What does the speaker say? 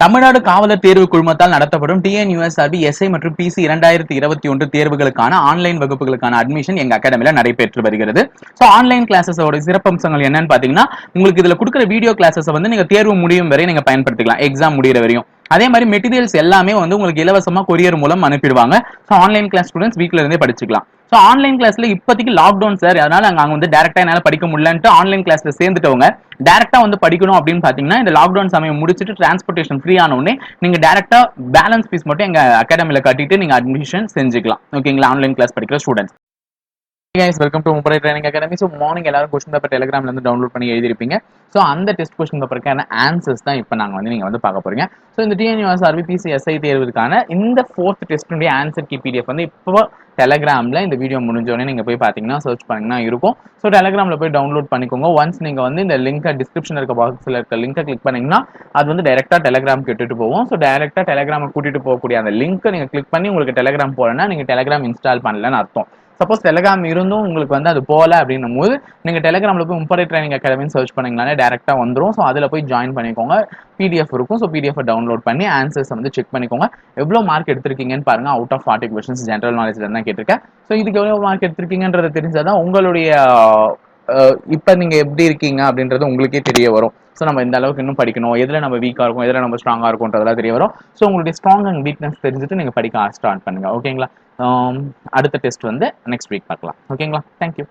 தமிழ்நாடு காவலர் தேர்வு குழுமத்தால் நடத்தப்படும் டிஎன்யூஎஸ்ஆர்பி எஸ்ஐ மற்றும் பிசி இரண்டாயிரத்தி இருபத்தி ஒன்று தேர்வுகளுக்கான ஆன்லைன் வகுப்புகளுக்கான அட்மிஷன் எங்க அகாடமியில நடைபெற்று வருகிறது. ஸோ ஆன்லைன் கிளாஸஸோட சிறப்பம்சங்கள் என்னன்னு பாத்தீங்கன்னா உங்களுக்கு இதுல கொடுக்குற வீடியோ கிளாஸஸ் வந்து நீங்க தேர்வு முடியும் வரை நீங்க பயன்படுத்திக்கலாம். எக்ஸாம் முடியிற வரையும். அதே மாதிரி மெட்டீரியல்ஸ் எல்லாமே வந்து உங்களுக்கு இலவசமா கொரியர் மூலம் அனுப்பிடுவாங்க. ஸோ ஆன்லைன் கிளாஸ் ஸ்டூடெண்ட்ஸ் வீட்ல இருந்தே படிச்சுக்கலாம். ஸோ ஆன்லைன் கிளாஸ்ல இப்போதைக்கு லாக்டவுன் சார் அதனால அங்க அங்க வந்து டேரக்டா என்னால படிக்க முடியலன்ட்டு ஆன்லைன் கிளாஸ்ல சேர்ந்துட்டவங்க டேரக்டா வந்து படிக்கணும் அப்படின்னு பாத்தீங்கன்னா இந்த லாக்டவுன் சமயம் முடிச்சுட்டு டிரான்ஸ்போர்ட்டேஷன் ஃப்ரீ ஆன உடனே நீங்க டேரக்டா பேலன்ஸ் ஃபீஸ் மட்டும் எங்க அகாடமியில் கட்டிட்டு நீங்க அட்மிஷன் செஞ்சுக்கலாம். ஓகேங்களா ஆன்லைன் கிளாஸ் படிக்கிற students guys welcome to Muppadai training academy so morning எல்லாரும் கொஸ்டின் பேப்பர் டெலிகிராம்ல இருந்து டவுன்லோட் பண்ணி எழுதிருப்பீங்க ஸோ அந்த டெஸ்ட் கொஸ்டின் பேப்பருக்கான ஆன்சர்ஸ் தான் இப்போ நாங்கள் வந்து நீங்கள் வந்து பார்க்க போறீங்க. ஸோ இந்த TNUS R P B C S I தேர்வுக்கான இந்த ஃபோர்த் டெஸ்ட்டுடைய ஆன்சர் கி பிடிஎஃப் வந்து இப்போ டெலகிராமில் இந்த வீடியோ முடிஞ்சோடனே நீங்கள் போய் பார்த்தீங்கன்னா சர்ச் பண்ணிங்கன்னா இருக்கும். ஸோ டெலகிராமில் போய் டவுன்லோட் பண்ணிக்கோங்க. ஒன்ஸ் நீங்கள் வந்து இந்த லிங்கை டிஸ்கிரிப்ஷன் இருக்க பாக்ஸில் இருக்க லிங்கை கிளிக் பண்ணிங்கன்னா அது வந்து டேரெக்டாக டெலகிராம் கேட்டுட்டு போகும். ஸோ டேரெக்டாக டெலகிராமை கூட்டிகிட்டு போகக்கூடிய அந்த லிங்க்கை நீங்கள் கிளிக் பண்ணி உங்களுக்கு டெலகிராம் போகலன்னா நீங்கள் டெலகிராம் இன்ஸ்டால் பண்ணலன்னு அர்த்தம். சப்போஸ் டெலகிராம் இருந்தும் உங்களுக்கு வந்து அது போகல அப்படின்னும் போது நீங்கள் டெலகிராமில் போய் முப்படை ட்ரைனிங் அகாடமின்னு சர்ச் பண்ணீங்கனாலே டேரெக்டாக வந்துடும் ஸோ அதில் போய் ஜாயின் பண்ணிக்கோங்க. பிடிஎஃப் இருக்கும். ஸோ பிடிஎஃப் டவுன்லோட் பண்ணி ஆன்சர்ஸ் வந்து செக் பண்ணிக்கோங்க. எவ்வளோ மார்க் எடுத்திருக்கீங்கன்னு பாருங்க. Out of forty questions general நாலேஜ்ல தான் கேட்டிருக்கேன். ஸோ இதுக்கு எவ்வளோ மார்க் எடுத்திருக்கீங்கன்றதை தெரிஞ்சாதான் உங்களுடைய இப்போ நீங்கள் எப்படி இருக்கீங்க அப்படின்றது உங்களுக்கே தெரிய வரும். ஸோ நம்ம இந்த அளவுக்கு இன்னும் படிக்கணும். எதில் நம்ம வீக்காக இருக்கும் எதில் நம்ம ஸ்ட்ராங்காக இருக்கும்ன்றதெல்லாம் தெரிய வரும். ஸோ உங்களுடைய ஸ்ட்ராங் அண்ட் வீக்னஸ் தெரிஞ்சுட்டு நீங்கள் படிக்க ஸ்டார்ட் பண்ணுங்க. ஓகேங்களா um, அடுத்த டெஸ்ட் வந்து நெக்ஸ்ட் வீக் பார்க்கலாம். ஓகேங்களா தேங்க்யூ